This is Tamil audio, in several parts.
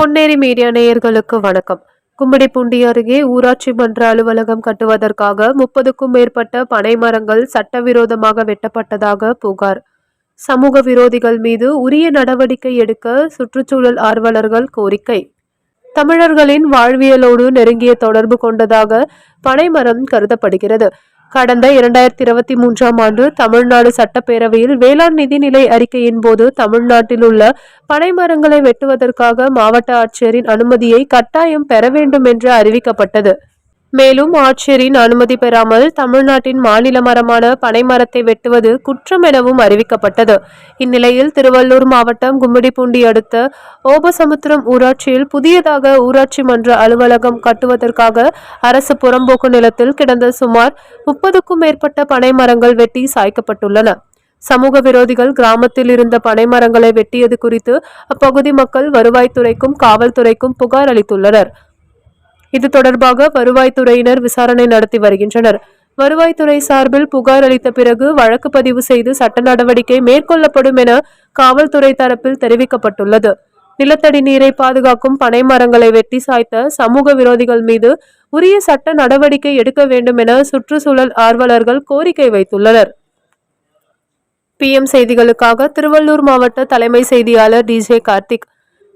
பொன்னேரி மீடியா நேயர்களுக்கு வணக்கம். கும்மிடிப்பூண்டி அருகே ஊராட்சி மன்ற அலுவலகம் கட்டுவதற்காக முப்பதுக்கும் மேற்பட்ட பனை மரங்கள் சட்டவிரோதமாக வெட்டப்பட்டதாக புகார். சமூக விரோதிகள் மீது உரிய நடவடிக்கை எடுக்க சுற்றுச்சூழல் ஆர்வலர்கள் கோரிக்கை. தமிழர்களின் வாழ்வியலோடு நெருங்கிய தொடர்பு கொண்டதாக பனைமரம் கருதப்படுகிறது. கடந்த இரண்டாயிரத்தி இருபத்தி மூன்றாம் ஆண்டு தமிழ்நாடு சட்டப்பேரவையில் வேளாண் நிதிநிலை அறிக்கையின் போது தமிழ்நாட்டில் உள்ள பனைமரங்களை வெட்டுவதற்காக மாவட்ட ஆட்சியரின் அனுமதியை கட்டாயம் பெற வேண்டும் என்று அறிவிக்கப்பட்டது. மேலும் ஆட்சியரின் அனுமதி பெறாமல் தமிழ்நாட்டின் மாநில மரமான பனைமரத்தை வெட்டுவது குற்றம் எனவும் அறிவிக்கப்பட்டது. இந்நிலையில் திருவள்ளூர் மாவட்டம் கும்மிடிப்பூண்டி அடுத்த ஓபசமுத்திரம் ஊராட்சியில் புதியதாக ஊராட்சி மன்ற அலுவலகம் கட்டுவதற்காக அரசு புறம்போக்கு நிலத்தில் கிடந்த சுமார் முப்பதுக்கும் மேற்பட்ட பனைமரங்கள் வெட்டி சாய்க்கப்பட்டுள்ளன. சமூக விரோதிகள் கிராமத்தில் இருந்த பனை மரங்களை வெட்டியது குறித்து அப்பகுதி மக்கள் வருவாய்த்துறைக்கும் காவல்துறைக்கும் புகார் அளித்துள்ளனர். இது தொடர்பாக வருவாய்த்துறையினர் விசாரணை நடத்தி வருகின்றனர். வருவாய்த்துறை சார்பில் புகார் அளித்த பிறகு வழக்கு பதிவு செய்து சட்ட நடவடிக்கை மேற்கொள்ளப்படும் என காவல்துறை தரப்பில் தெரிவிக்கப்பட்டுள்ளது. நிலத்தடி நீரை பாதுகாக்கும் பனை மரங்களை வெட்டி சாய்த்த சமூக விரோதிகள் மீது உரிய சட்ட நடவடிக்கை எடுக்க வேண்டும் என சுற்றுச்சூழல் ஆர்வலர்கள் கோரிக்கை வைத்துள்ளனர். பிஎம் செய்திகளுக்காக திருவள்ளூர் மாவட்ட தலைமை செய்தியாளர் டிஜே கார்த்திக்.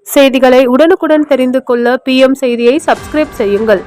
செய்திகளை உடனுக்குடன் தெரிந்து கொள்ள பிஎம் செய்தியை சப்ஸ்கிரைப் செய்யுங்கள்.